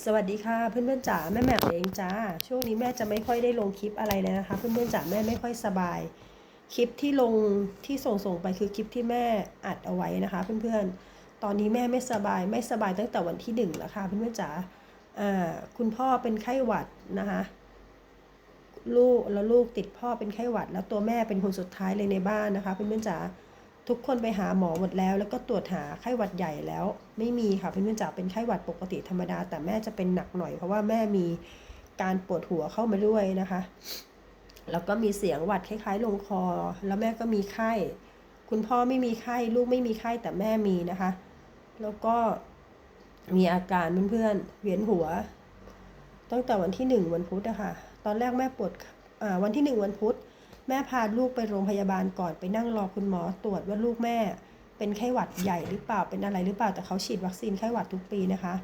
สวัสดีค่ะเพื่อนๆจ๋าแม่แหม่มเองจ้า ช่วงนี้แม่จะไม่ค่อยได้ลงคลิปอะไรเลยนะคะ เพื่อนๆจ๋าแม่ไม่ค่อยสบาย คลิปที่ลงที่ส่งส่งไปคือคลิปที่แม่อัดเอาไว้นะคะ เพื่อนๆ ตอนนี้แม่ไม่สบายไม่สบายตั้งแต่วันที่หนึ่งแล้วค่ะเพื่อนๆจ๋าอ่าคุณพ่อเป็นไข้หวัดนะคะลูกแล้วลูกติดพ่อเป็นไข้หวัด แล้วตัวแม่เป็นคนสุดท้ายเลยในบ้านนะคะ เพื่อนๆจ๋า ทุกคนไปหาหมอหมดแล้ว แล้วก็ตรวจหาไข้หวัดใหญ่แล้ว ไม่มีค่ะเพื่อนๆจ๋าเป็นไข้หวัดปกติธรรมดา แต่แม่จะเป็นหนักหน่อยเพราะว่าแม่มีการปวดหัวเข้ามาด้วยนะคะ แล้วก็มีเสียงหวัดคล้ายๆ ลงคอ แล้วแม่ก็มีไข้ คุณพ่อไม่มีไข้ ลูกไม่มีไข้แต่แม่มีนะคะ แล้วก็มีอาการเพื่อนๆเวียนหัว ตั้งแต่วันที่หนึ่งวันพุธอะค่ะตอนแรกแม่ปวดวันที่หนึ่งวันพุธ แม่พาลูกไปโรงพยาบาลก่อนไปนั่งรอคุณหมอตรวจว่าลูกแม่ เป็นไข้หวัดใหญ่หรือเปล่าเป็นอะไรหรือเปล่าแต่เขาฉีดวัคซีนไข้หวัดทุกปีนะคะ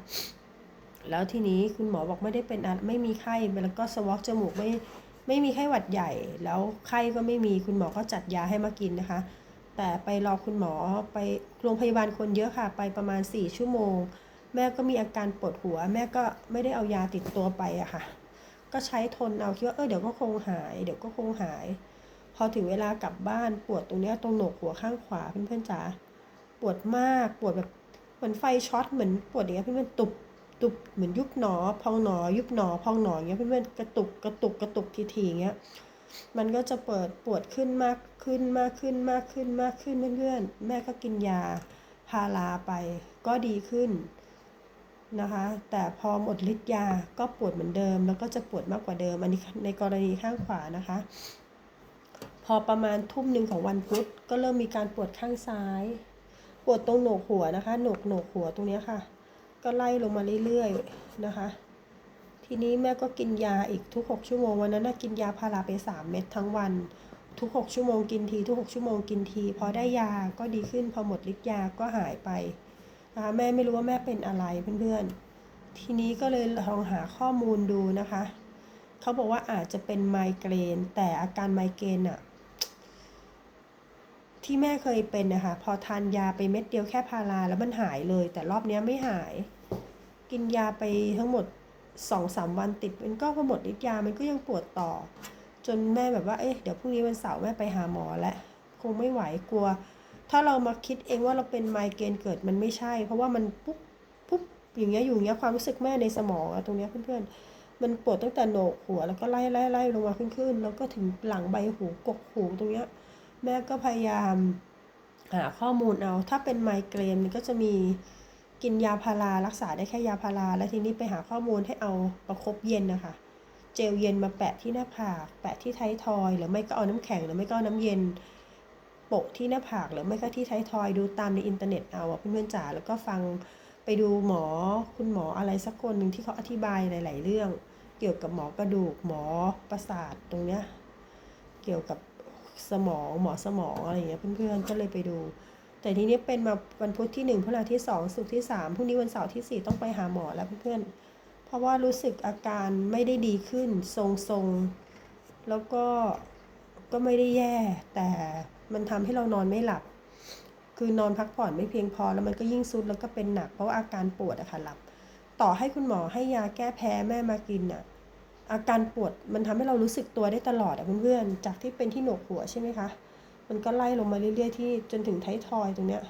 แล้วทีนี้คุณหมอบอกไม่ได้เป็นอะไรไม่มีไข้แล้วก็สวอกจมูกไม่ไม่มีไข้หวัดใหญ่ แล้วไข้ก็ไม่มีคุณหมอก็จัดยาให้มากินนะคะ แต่ไปรอคุณหมอไปโรงพยาบาลคนเยอะค่ะ ไปประมาณ 4 ชั่วโมง แม่ก็มีอาการปวดหัว แม่ก็ไม่ได้เอายาติดตัวไปอะค่ะ ก็ใช้ทนเอาคิดว่าเออเดี๋ยวก็คงหาย เดี๋ยวก็คงหาย อถึงเวลากลับบ้านปวดตรงเนี้ยตรงโหนกหัวข้างขวาเพื่อนๆจ๋าปวดมากปวดแบบเหมือนไฟช็อตเหมือนปวดอย่างเงี้ยเพื่อนๆตุบตุบเหมือนยุบหนอ พองหนอ ยุบหนอ พองหนออย่างเงี้ยเพื่อนๆกระตุกกระตุกกระตุกทีๆอย่างเงี้ยมันก็จะเปิดปวดขึ้นมากขึ้นมากขึ้นมากขึ้นมากขึ้นเพื่อนๆแม่ก็กินยาพาราไปก็ดีขึ้นนะคะ แต่พอหมดฤทธิ์ยาก็ปวดเหมือนเดิม แล้วก็จะปวดมากกว่าเดิม อันนี้ในกรณีข้างขวานะคะ อประมาณทุ่มหนึ่งของวันพุธก็เริ่มมีการปวดข้างซ้าย ปวดตรงโหนกหัวนะคะโหนกโหนกหัวตรงนี้ค่ะ ก็ไล่ลงมาเรื่อยๆนะคะ ทีนี้แม่ก็กินยาอีกทุก 6 ชั่วโมงวันนั้นน่ะกินยาพาราไป 3 เม็ดทั้งวัน ทุก 6 ชั่วโมงกินที ทุก 6 ชั่วโมงกินที พอได้ยาก็ดีขึ้นพอหมดฤทธิ์ยาก็หายไปนะคะแม่ไม่รู้ว่าแม่เป็นอะไรเพื่อนๆ ทีนี้ก็เลยลองหาข้อมูลดูนะคะ เขาบอกว่าอาจจะเป็นไมเกรน แต่อาการไมเกรนอะ ที่แม่เคยเป็นนะคะ พอทานยาไปเม็ดเดียวแค่พาราแล้วมันหายเลย แต่รอบนี้ไม่หาย กินยาไปทั้งหมดสองสามวันติดมันก็พอหมดฤทธิ์ยามันก็ยังปวดต่อ จนแม่แบบว่าเอ๊ะเดี๋ยวพรุ่งนี้วันเสาร์แม่ไปหาหมอแล้วคงไม่ไหวกลัว ถ้าเรามาคิดเองว่าเราเป็นไมเกรนเกิดมันไม่ใช่ เพราะว่ามันปุ๊บปุ๊บอย่างเงี้ยอยู่างเงี้ยความรู้สึกแม่ในสมองอะตรงเนี้ยเพื่อนๆมันปวดตั้งแต่โหนกหัวแล้วก็ไล่ไล่ไล่ลงมาขึ้นขึ้นแล้วก็ถึงหลังใบหูกกหูตรงเนี้ย แม่ก็พยายามหาข้อมูลเอา ถ้าเป็นไมเกรนมันก็จะมีกินยาพารารักษาได้แค่ยาพารา แล้วทีนี้ไปหาข้อมูลให้เอาประคบเย็นนะคะ เจลเย็นมาแปะที่หน้าผาก แปะที่ท้ายทอย หรือไม่ก็เอาน้ำแข็งหรือไม่ก็น้ำเย็นโปะที่หน้าผากหรือไม่ก็ที่ท้ายทอยดูตามในอินเทอร์เน็ตเอาเพื่อนๆจ๋าแล้วก็ฟังไปดูหมอคุณหมออะไรสักคนหนึ่งที่เขาอธิบายหลาย ๆ เรื่อง เกี่ยวกับหมอกระดูกหมอประสาทตรงเนี้ยเกี่ยวกับ สมองหมอสมองอะไรอย่างเงี้ยเพื่อนๆก็เลยไปดู แต่ทีนี้เป็นมาวันพุธที่หนึ่งพฤหัสที่สองศุกร์ที่สามพรุ่งนี้วันเสาร์ที่สี่ต้องไปหาหมอแล้วเพื่อนๆเพราะว่ารู้สึกอาการไม่ได้ดีขึ้นทรงๆ แล้วก็ก็ไม่ได้แย่ แต่มันทำให้เรานอนไม่หลับ คือนอนพักผ่อนไม่เพียงพอแล้วมันก็ยิ่งซุดแล้วก็เป็นหนักเพราะาอาการปวดอะค่ะหลับ ต่อให้คุณหมอให้ยาแก้แพ้แม่มากินอะ อาการปวดมันทำให้เรารู้สึกตัวได้ตลอดอะเพื่อนๆ จากที่เป็นที่โหนกหัวใช่ไหมคะ มันก็ไล่ลงมาเรื่อย ๆ ที่จนถึงท้ายทอยตรงเนี้ย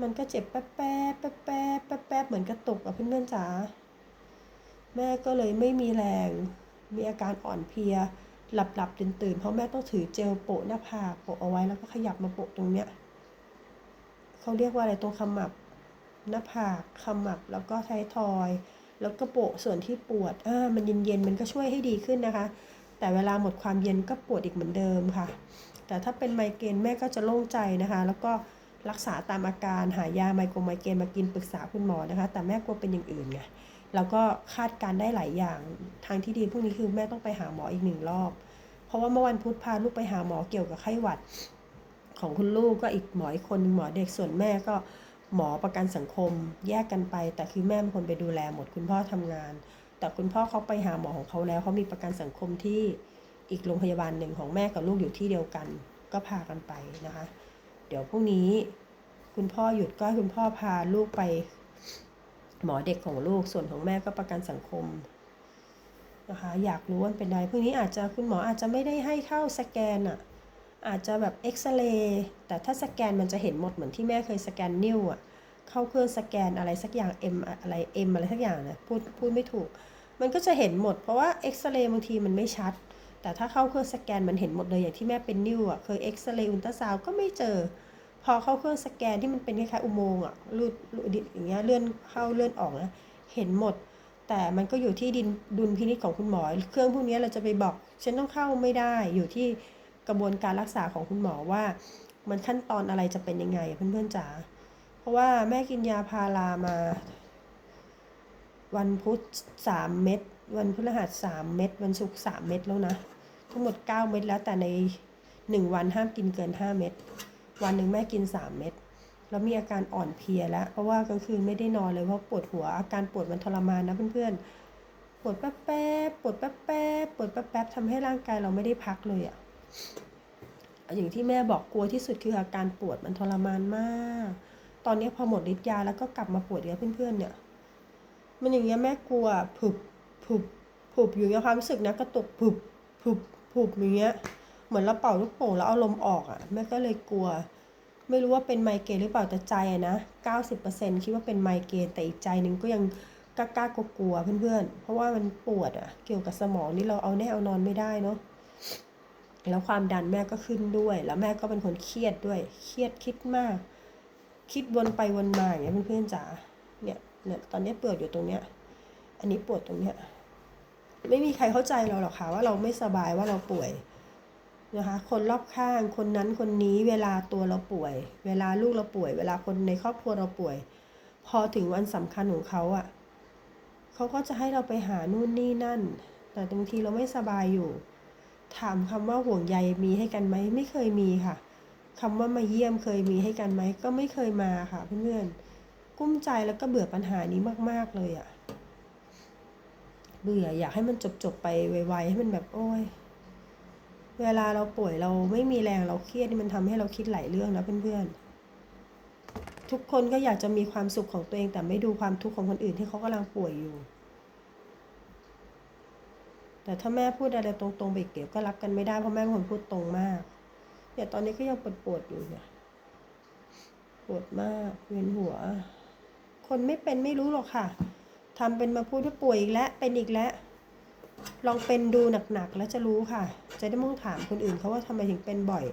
มันก็เจ็บแป๊บแป๊บแป๊บแป๊บแป๊บแป๊บเหมือนกระตุกอะเพื่อนๆจ๋า แม่ก็เลยไม่มีแรง มีอาการอ่อนเพลีย หลับหลับตื่นตื่นๆ เพราะแม่ต้องถือเจลโปะหน้าผากโปะเอาไว้แล้วก็ขยับมาโปะตรงเนี้ย เขาเรียกว่าอะไรตรงขมับหน้าผากขมับแล้วก็ท้ายทอย แล้วก็โปะส่วนที่ปวดอ่ามันเย็นๆมันก็ช่วยให้ดีขึ้นนะคะ แต่เวลาหมดความเย็นก็ปวดอีกเหมือนเดิมค่ะ แต่ถ้าเป็นไมเกรนแม่ก็จะโล่งใจนะคะ แล้วก็รักษาตามอาการหายาไมโครไมเกรนมากินปรึกษาคุณหมอนะคะ แต่แม่กลัวเป็นอย่างอื่นไงแล้วก็คาดการได้หลายอย่างทางที่ดีพวกนี้คือแม่ต้องไปหาหมออีกหนึ่งรอบ เพราะว่าเมื่อวันพุธพาลูกไปหาหมอเกี่ยวกับไข้หวัด ของคุณลูกก็อีกหมออีกคนหนึ่งหมอเด็กส่วนแม่ก็ หมอประกันสังคมแยกกันไป แต่คือแม่เป็นคนไปดูแลหมดคุณพ่อทำงาน แต่คุณพ่อเขาไปหาหมอของเขาแล้วเขามีประกันสังคมที่อีกโรงพยาบาลหนึ่งของแม่กับลูกอยู่ที่เดียวกัน ก็พากันไปนะคะ เดี๋ยวพรุ่งนี้ คุณพ่อหยุดก็คุณพ่อพาลูกไป หมอเด็กของลูกส่วนของแม่ก็ประกันสังคมนะคะอยากรู้ว่าเป็นอะไรพวกนี้อาจจะคุณหมออาจจะไม่ได้ให้เข้าสแกนอะ อาจจะแบบเอ็กซเรย์แต่ถ้าสแกนมันจะเห็นหมดเหมือนที่แม่เคยสแกนนิ้วอะเข้าเครื่องสแกนอะไรสักอย่าง M อะไร M อะไรสักอย่างนะพูดพูดไม่ถูก มันก็จะเห็นหมดเพราะว่าเอ็กซเรย์บางทีมันไม่ชัด แต่ถ้าเข้าเครื่องสแกนมันเห็นหมดเลยอย่างที่แม่เป็นนิ้วอะเคยเอ็กซเรย์อุลตราซาวก็ไม่เจอ พอเข้าเครื่องสแกนที่มันเป็นคล้ายๆอุโมงค์อะลูดลูดอย่างเงี้ยเลื่อนเข้าเลื่อนออกนะเห็นหมด แต่มันก็อยู่ที่ดินดุลพินิจของคุณหมอ เครื่องพวกนี้เราจะไปบอกฉันต้องเข้าไม่ได้อยู่ที่ กระบวนการรักษาของคุณหมอว่า มันขั้นตอนอะไรจะเป็นยังไงเพื่อนๆจ๋าเพราะว่าแม่กินยาพารามา วันพุธสามเม็ดวันพฤหัสสามเม็ดวันศุกร์สามเม็ดแล้วนะ ทั้งหมดเก้าเม็ดแล้วแต่ในหนึ่งวันห้ามกินเกินห้าเม็ดวันหนึ่งแม่กินสามเม็ดแล้วมีอาการอ่อนเพลียแล้ว เพราะว่ากลางคืนไม่ได้นอนเลยเพราะปวดหัวอาการปวดมันทรมานนะเพื่อนๆปวดแป๊บแป๊บปวดแป๊บแป๊บปวดแป๊บแป๊บทำให้ร่างกายเราไม่ได้พักเลยอะ่ะ อย่างที่แม่บอกกลัวที่สุดคืออาการปวดมันทรมานมาก ตอนนี้พอหมดฤทธิ์ยาแล้วก็กลับมาปวดอีกแล้วเพื่อนๆเนี่ย มันอย่างเงี้ยแม่กลัวผุบผุบผุบอยู่เงี้ยความรู้สึกนะกระตุกผุบผุบผุบอย่างเงี้ย เหมือนเราเป่าลูกโป่งแล้วเอาลมออกอะ่ะแม่ก็เลยกลัว ไม่รู้ว่าเป็นไมเกรนหรือเปล่าแต่ใจอะนะ90%คิดว่าเป็นไมเกรนแต่อีกใจหนึ่งก็ยังกล้ากลัวๆเพื่อนๆเพราะว่ามันปวดอะ่ะ เกี่ยวกับสมองนี่เราเอาแน่เอานอนไม่ได้เนาะ แล้วความดันแม่ก็ขึ้นด้วย แล้วแม่ก็เป็นคนเครียดด้วย เครียดคิดมาก คิดวนไปวนมาอย่างเงี้ยเพื่อนๆจ๋า เนี่ยเนี่ยตอนนี้ปวดอยู่ตรงเนี้ย อันนี้ปวดตรงเนี้ย ไม่มีใครเข้าใจเราหรอกค่ะว่าเราไม่สบายว่าเราป่วยนะคะ คนรอบข้าง คนนั้นคนนี้เวลาตัวเราป่วย เวลาลูกเราป่วย เวลาคนในครอบครัวเราป่วย พอถึงวันสำคัญของเขาอะ่ะ เขาก็จะให้เราไปหานู่นนี่นั่น แต่บางทีเราไม่สบายอยู่ ถามคำว่าห่วงใยมีให้กันไหมไม่เคยมีค่ะคำว่ามาเยี่ยมเคยมีให้กันไหมก็ไม่เคยมาค่ะเพื่อนๆกุ้มใจแล้วก็เบื่อปัญหานี้มาก ๆเลยอะ่ะ เบื่ออยากให้มันจบๆไปไวๆให้มันแบบโอ้ยเวลาเราป่วยเราไม่มีแรงเราเครียดนี่มันทำให้เราคิดหลายเรื่องนะเพื่อนๆทุกคนก็อยากจะมีความสุขของตัวเองแต่ไม่ดูความทุกข์ของคนอื่นที่เขากำลังป่วยอยู่ แต่ถ้าแม่พูดอะไรตรงๆไปอีกเดี๋ยวก็รักกันไม่ได้เพราะแม่เป็นคนพูดตรงมากเนี่ยตอนนี้ก็ยังปวดๆอยู่เนี่ยปวดมากเวียนหัว คนไม่เป็นไม่รู้หรอกค่ะทำเป็นมาพูดว่าป่วยอีกแล้วเป็นอีกแล้ว ลองเป็นดูหนักๆแล้วจะรู้ค่ะ จะได้มุ่งถามคนอื่นเขาว่าทำไมถึงเป็นบ่อย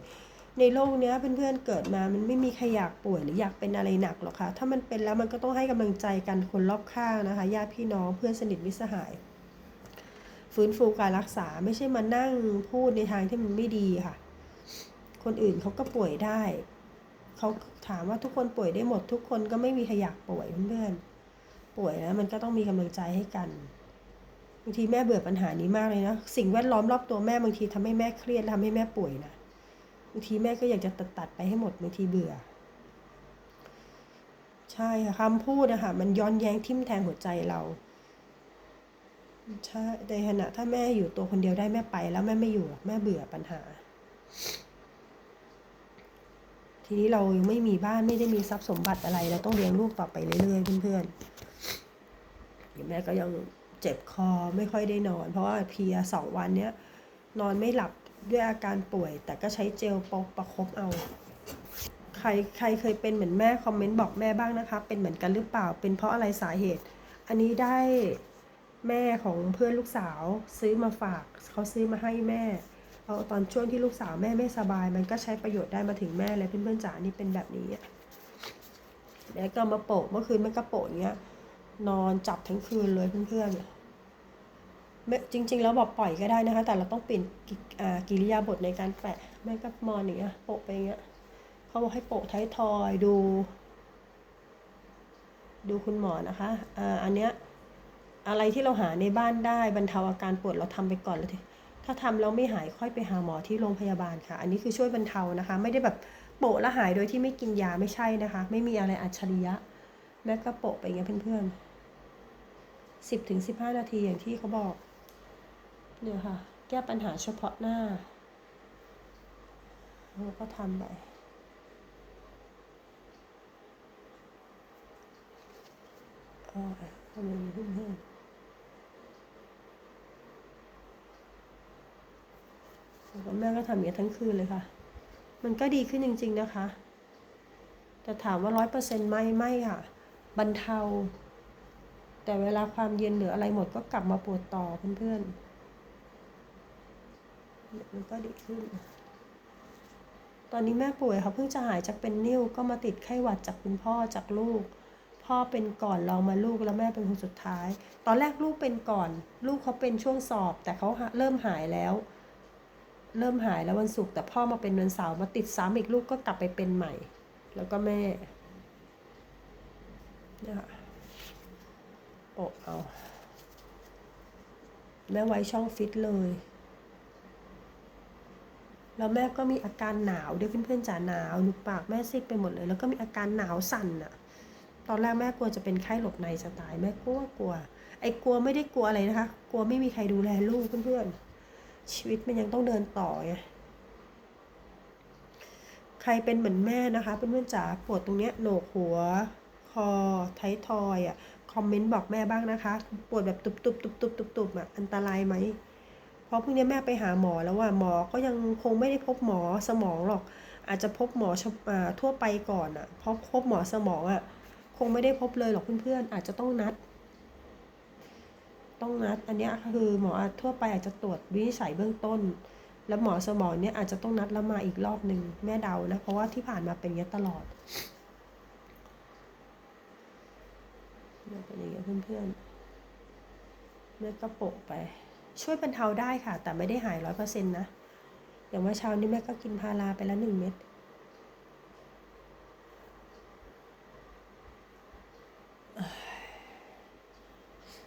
ในโลกเนี้ยเพื่อนๆเกิดมามันไม่มีใครอยากป่วยหรืออยากเป็นอะไรหนักหรอกค่ะ ถ้ามันเป็นแล้วมันก็ต้องให้กำลังใจกันคนรอบข้างนะคะญาติพี่น้องเพื่อนสนิทมิตรสหาย ฟื้นฟูการรักษาไม่ใช่มานั่งพูดในทางที่มันไม่ดีค่ะ คนอื่นเขาก็ป่วยได้ เขาถามว่าทุกคนป่วยได้หมด ทุกคนก็ไม่มีใครอยากป่วยเพื่อนๆป่วยแล้วมันก็ต้องมีกำลังใจให้กันบางทีแม่เบื่อปัญหานี้มากเลยนะสิ่งแวดล้อมรอบตัวแม่บางทีทำให้แม่เครียดทำให้แม่ป่วยนะบางทีแม่ก็อยากจะตัดตัดไปให้หมดบางทีเบื่อ ใช่ค่ะคำพูดนะคะมันย้อนแย้งทิ่มแทงหัวใจเรา ใช่ในขณะถ้าแม่อยู่ตัวคนเดียวได้แม่ไปแล้วแม่ไม่อยู่แม่เบื่อปัญหา ทีนี้เรายังไม่มีบ้านไม่ได้มีทรัพย์สมบัติอะไร เราต้องเลี้ยงลูกต่อไปเรื่อยๆเพื่อนๆแม่ก็ยังเจ็บคอไม่ค่อยได้นอน เพราะว่าเพียสองวันเนี้ยนอนไม่หลับด้วยอาการป่วย แต่ก็ใช้เจลปกประคบเอาใครใครเคยเป็นเหมือนแม่คอมเมนต์บอกแม่บ้างนะคะ เป็นเหมือนกันหรือเปล่าเป็นเพราะอะไรสาเหตุ อันนี้ได้ แม่ของเพื่อนลูกสาวซื้อมาฝากเขาซื้อมาให้แม่เอาตอนช่วงที่ลูกสาวแม่ไม่สบาย มันก็ใช้ประโยชน์ได้มาถึงแม่เลยเพื่อนๆจ๋านี่เป็นแบบนี้แล้วก็มาโปะเมื่อคืนมันก็โป่งเงี้ยนอนจับทั้งคืนเลยเพื่อนๆจริง ๆ แล้วบอกปล่อยก็ได้นะคะ แต่เราต้องเปลี่ยนกิอ่ากิริยาบทในการแปะแม่ก็มอนอย่างเงี้ยโปะไปเงี้ยเขาบอกให้โปะท้ายทอยดู ดูคุณหมอนะคะอ่าอันเนี้ย อะไรที่เราหาในบ้านได้บรรเทาอาการปวดเราทำไปก่อนแล้วถ้าทำแล้วไม่หายค่อยไปหาหมอที่โรงพยาบาลค่ะ อันนี้คือช่วยบรรเทานะคะ ไม่ได้แบบโปะแล้วหายโดยที่ไม่กินยาไม่ใช่นะคะ ไม่มีอะไรอัจฉริยะแม่ก็โปะไปอย่างเงี้ยเพื่อนๆสิบถึงสิบห้านาทีอย่างที่เขาบอกเนี่ยค่ะ แก้ปัญหาเฉพาะหน้าแล้วก็ทำไปอ๋อทำไมเพิ่มแล้ แม่ก็ทำอย่างนี้ทั้งคืนเลยค่ะ มันก็ดีขึ้นจริง ๆนะคะ แต่ถามว่าร้อยเปอร์เซ็นต์ไหมไม่ค่ะ บรรเทา แต่เวลาความเย็นหรืออะไรหมดก็กลับมาปวดต่อเพื่อนๆมันก็ดีขึ้น ตอนนี้แม่ป่วยค่ะเพิ่งจะหายจากเป็นนิ่วก็มาติดไข้หวัดจากคุณพ่อจากลูกพ่อเป็นก่อนลองมาลูกแล้วแม่เป็นคนสุดท้าย ตอนแรกลูกเป็นก่อน ลูกเขาเป็นช่วงสอบ แต่เขาเริ่มหายแล้ว เริ่มหายแล้ววันศุกร์แต่พ่อมาเป็นวันเสาร์มาติดซ้ำอีกลูกก็กลับไปเป็นใหม่ แล้วก็แม่นี่ยค่ะโปะเอาแม่ไว้ช่องฟิตเลย แล้วแม่ก็มีอาการหนาวด้วยเพื่อนๆจ๋าหนาวหนุกปากแม่ซีดไปหมดเลย แล้วก็มีอาการหนาวสั่นอะตอนแรกแม่กลัวจะเป็นไข้หลบในจะตายแม่กลัวกลัว ไอ้กลัวไม่ได้กลัวอะไรนะคะ กลัวไม่มีใครดูแลลูกเพื่อนๆ ชีวิตมันยังต้องเดินต่อไงใครเป็นเหมือนแม่นะคะเพื่อนๆจ๋าปวดตรงเนี้ยโหนกหัว คอไทยทอยอะคอมเมนต์บอกแม่บ้างนะคะ ปวดแบบตุบตุบตุบตุบตุบตุบอะอันตรายไหมเพราะพรุ่งนี้แม่ไปหาหมอแล้วว่าหมอก็ยังคงไม่ได้พบหมอสมองหรอก อาจจะพบหมออทั่วไปก่อนอะเพราะพบหมอสมองอะคงไม่ได้พบเลยหรอกเพื่อนๆอาจจะต้องนัด ต้องนัด อันนี้คือหมอทั่วไปอาจจะตรวจวินิจฉัยเบื้องต้น แล้วหมอสมองเนี่ยอาจจะต้องนัดแล้วมาอีกรอบหนึ่งแม่เดานะ เพราะว่าที่ผ่านมาเป็นอย่างนี้ยตลอดเป็นอย่างเงี้ยเพื่อนๆแม่ก็โปะไป ช่วยบรรเทาได้ค่ะ แต่ไม่ได้หายร้อยเปอร์เซ็นต์นะ อย่างเมื่อเช้านี้แม่ก็กินพาราไปแล้วหนึ่งเม็ด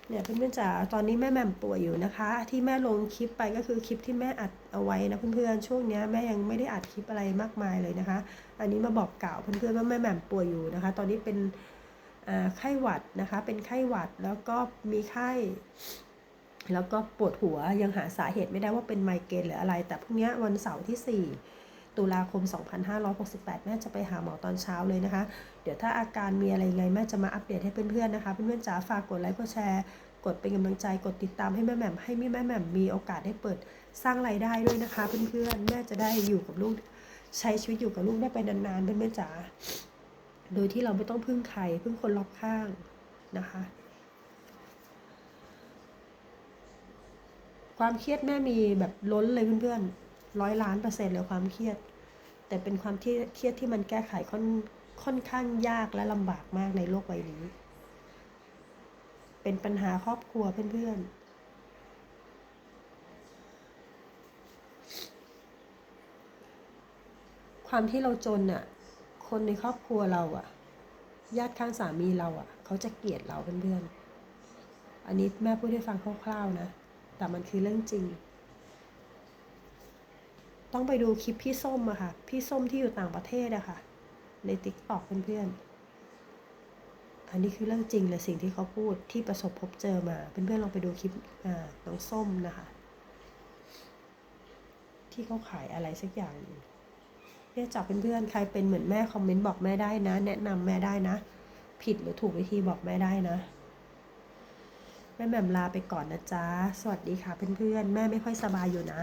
เนี่ยเพื่อนๆจ๋าตอนนี้แม่แหม่มป่วยอยู่นะคะ ที่แม่ลงคลิปไปก็คือคลิปที่แม่อัดเอาไว้นะเพื่อนๆช่วงนี้แม่ยังไม่ได้อัดคลิปอะไรมากมายเลยนะคะ อันนี้มาบอกกล่าวเพื่อนๆว่าแม่แหม่มป่วยอยู่นะคะ ตอนนี้เป็นไข้หวัดนะคะ เป็นไข้หวัดแล้วก็มีไข้แล้วก็ปวดหัวยังหาสาเหตุไม่ได้ว่าเป็นไมเกรนหรืออะไร แต่พรุ่งนี้วันเสาร์ที่4 ตุลาคม 2568 แม่จะไปหาหมอตอนเช้าเลยนะคะ เดี๋ยวถ้าอาการมีอะไรไงแม่จะมาอัปเดตให้เพื่อนๆนะคะ เพื่อนๆจ๋าฝากกดไลค์กดแชร์ กดเป็นกำลังใจกดติดตามให้แม่แหม่มให้แม่แหม่มมีโอกาสได้เปิดสร้างรายได้ด้วยนะคะ เพื่อนๆแม่จะได้อยู่กับลูกใช้ชีวิตอยู่กับลูกได้ไปนานๆเพื่อนๆจ๋าโดยที่เราไม่ต้องพึ่งใครพึ่งคนรอบข้างนะคะความเครียดแม่มีแบบล้นเลยเพื่อนๆ ร้อยล้านเปอร์เซ็นต์เลยความเครียด แต่เป็นความเครียดที่มันแก้ไขค่อนค่อนข้างยากและลำบากมากในโลกใบนี้ เป็นปัญหาครอบครัวเพื่อนๆความที่เราจนอะ คนในครอบครัวเราอะ ญาติข้างสามีเราอะ เขาจะเกลียดเราเพื่อนๆ อันนี้แม่พูดให้ฟังคร่าวๆนะ แต่มันคือเรื่องจริง ต้องไปดูคลิปพี่ส้มอะค่ะ พี่ส้มที่อยู่ต่างประเทศอะค่ะ ในติ๊กต็อกเพื่อนๆ อันนี้คือเรื่องจริงเลยสิ่งที่เขาพูดที่ประสบพบเจอมา เพื่อนๆลองไปดูคลิปอ่าน้องส้มนะคะ ที่เขาขายอะไรสักอย่างเนี่ยจับเพื่อนๆใครเป็นเหมือนแม่คอมเมนต์บอกแม่ได้นะ แนะนำแม่ได้นะ ผิดหรือถูกวิธีบอกแม่ได้นะแม่แหม่มลาไปก่อนนะจ๊ะ สวัสดีค่ะเพื่อนๆ แม่ไม่ค่อยสบายอยู่นะ